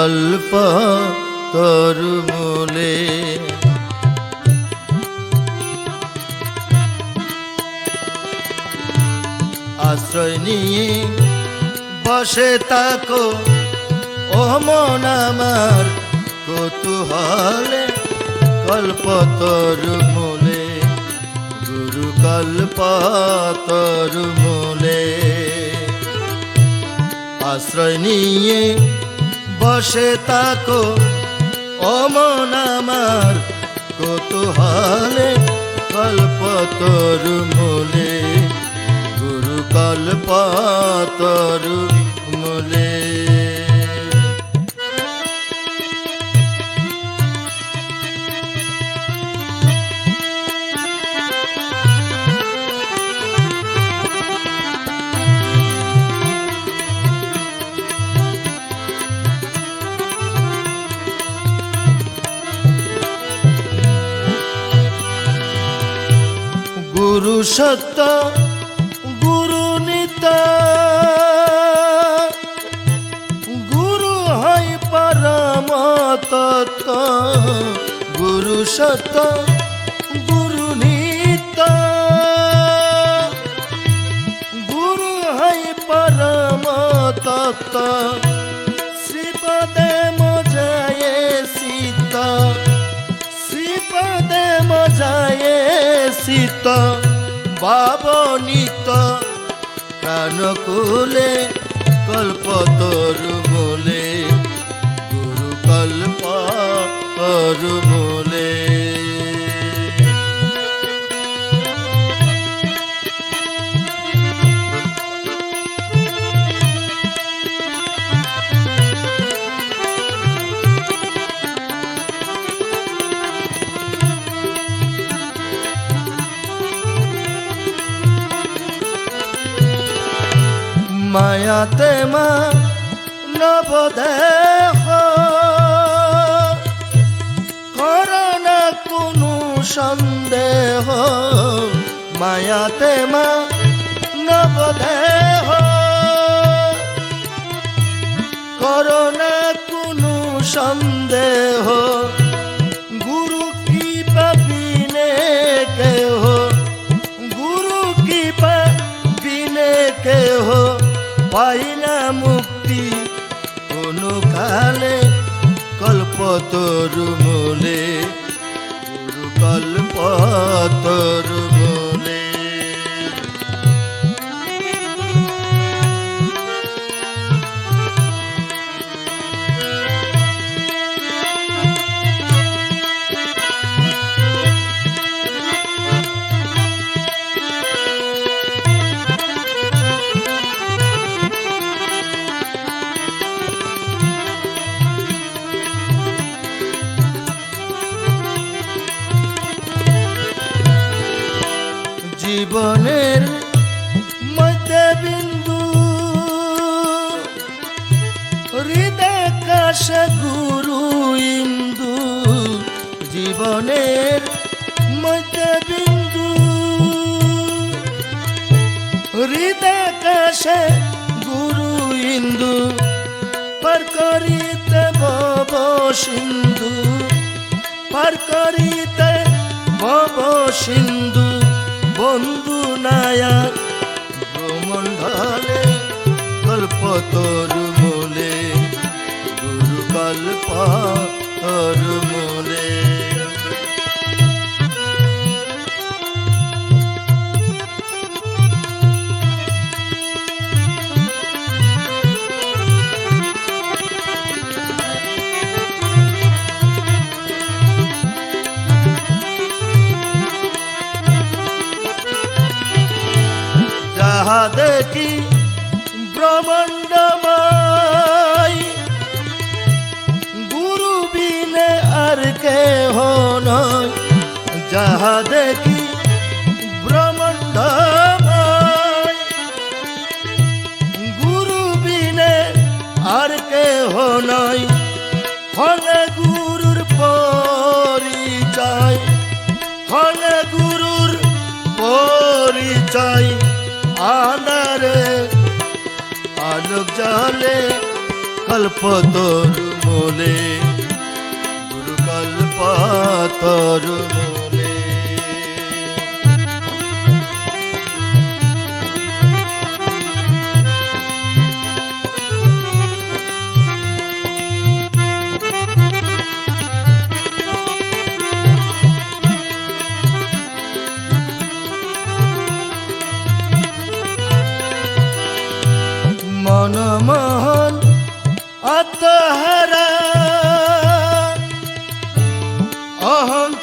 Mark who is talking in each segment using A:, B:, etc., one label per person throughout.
A: কল্প তরু মূলে। আশ্রয় নিয়ে বসে তাকো ও মন আমার কৌতূহলে। কল্পতরু মূলে, গুরু কল্পতরু মূলে। আশ্রয় নিয়ে বসে তাকো ও মন আমার কৌতূহলে কল্পতরু মোলে। গুরু কল্পতরু মূলে। গুরু সত্য, গুরু নিত গুরু হয় পরম তত্ত্ব, গুরু সত্য, গুরু নিত গুরু হয় পরম তত্ত্ব, শ্রীপদে মজায়ে সীত শ্রীপদে মজায়ে সীত বাবনিত প্রাণকুলে কল্পতরু বলে গুরু কল্প মায়াতে মা নবদেহ। করোনা কোনো সন্দেহ। মায়াতে মা নবদেহ। করোনা কোনো সন্দেহ। পাই না মুক্তি কোনো কালে কল্পতরু মূলে গুরু কল্পতরু জীবনের মধ্যে বিন্দু। হৃদয় কাশে গুরু ইন্দু। জীবনের মধ্যে বিন্দু। হৃদয় কাশে গুরু ইন্দু। পার করিতে সিন্ধু। পার করিতে সিন্ধু। বন্ধু নায়া ভ্রমণ্ডলে কল্পতরু মূলে গুরু কল্প তরু মূলে। দেখি ব্রহ্মাণ্ডময়? গুরু বিনে আর কে নয়, যাহা দেখি ব্রহ্মাণ্ডময়। গুরু বিনে আর কে নয় হলে গুরুর পরিচয় হলে গুরুর পরিচয়। জলে কল্পতরু মূলে গুরুকল্প তরু মূলে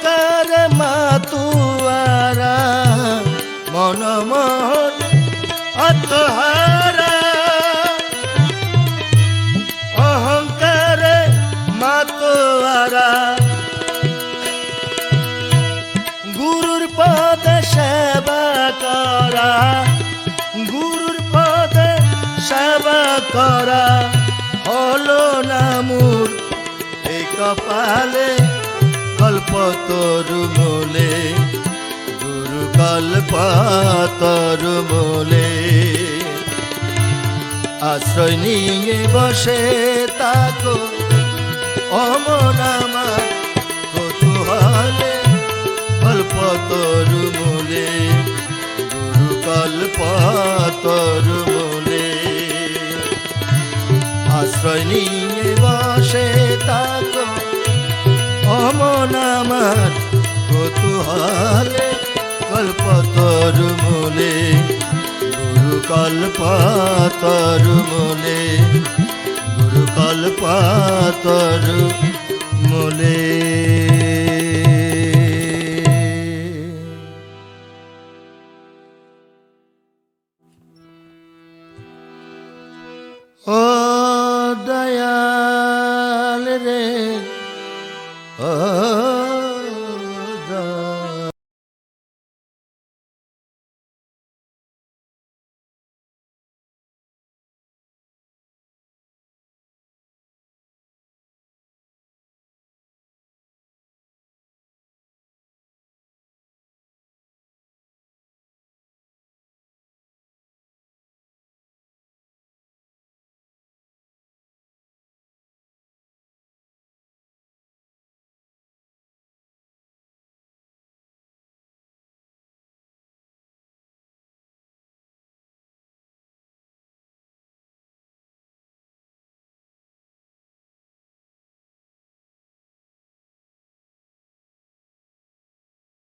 A: অহংকার মাতুয়ারা মনমোহন আত্মহারা। অহংকার মাতুয়ারা, গুরুর পদ সেবা করা, গুরুর পদে সেবা করা হলো নামুর এই কপালে। কল্প তরু মূলে গুরু কল্প তরু আশ্রয় নিয়ে বসে তাকো অমন আমার কৌতূহলে। কল্প তরু মূলে গুরু কল্প তরু আশ্রয় নিয়ে বসে তাকো অমন আমার কৌতূহলে কল্প তরু মূলে গুরু কল্পতর মূলে গুরু কল্পতর মূলে।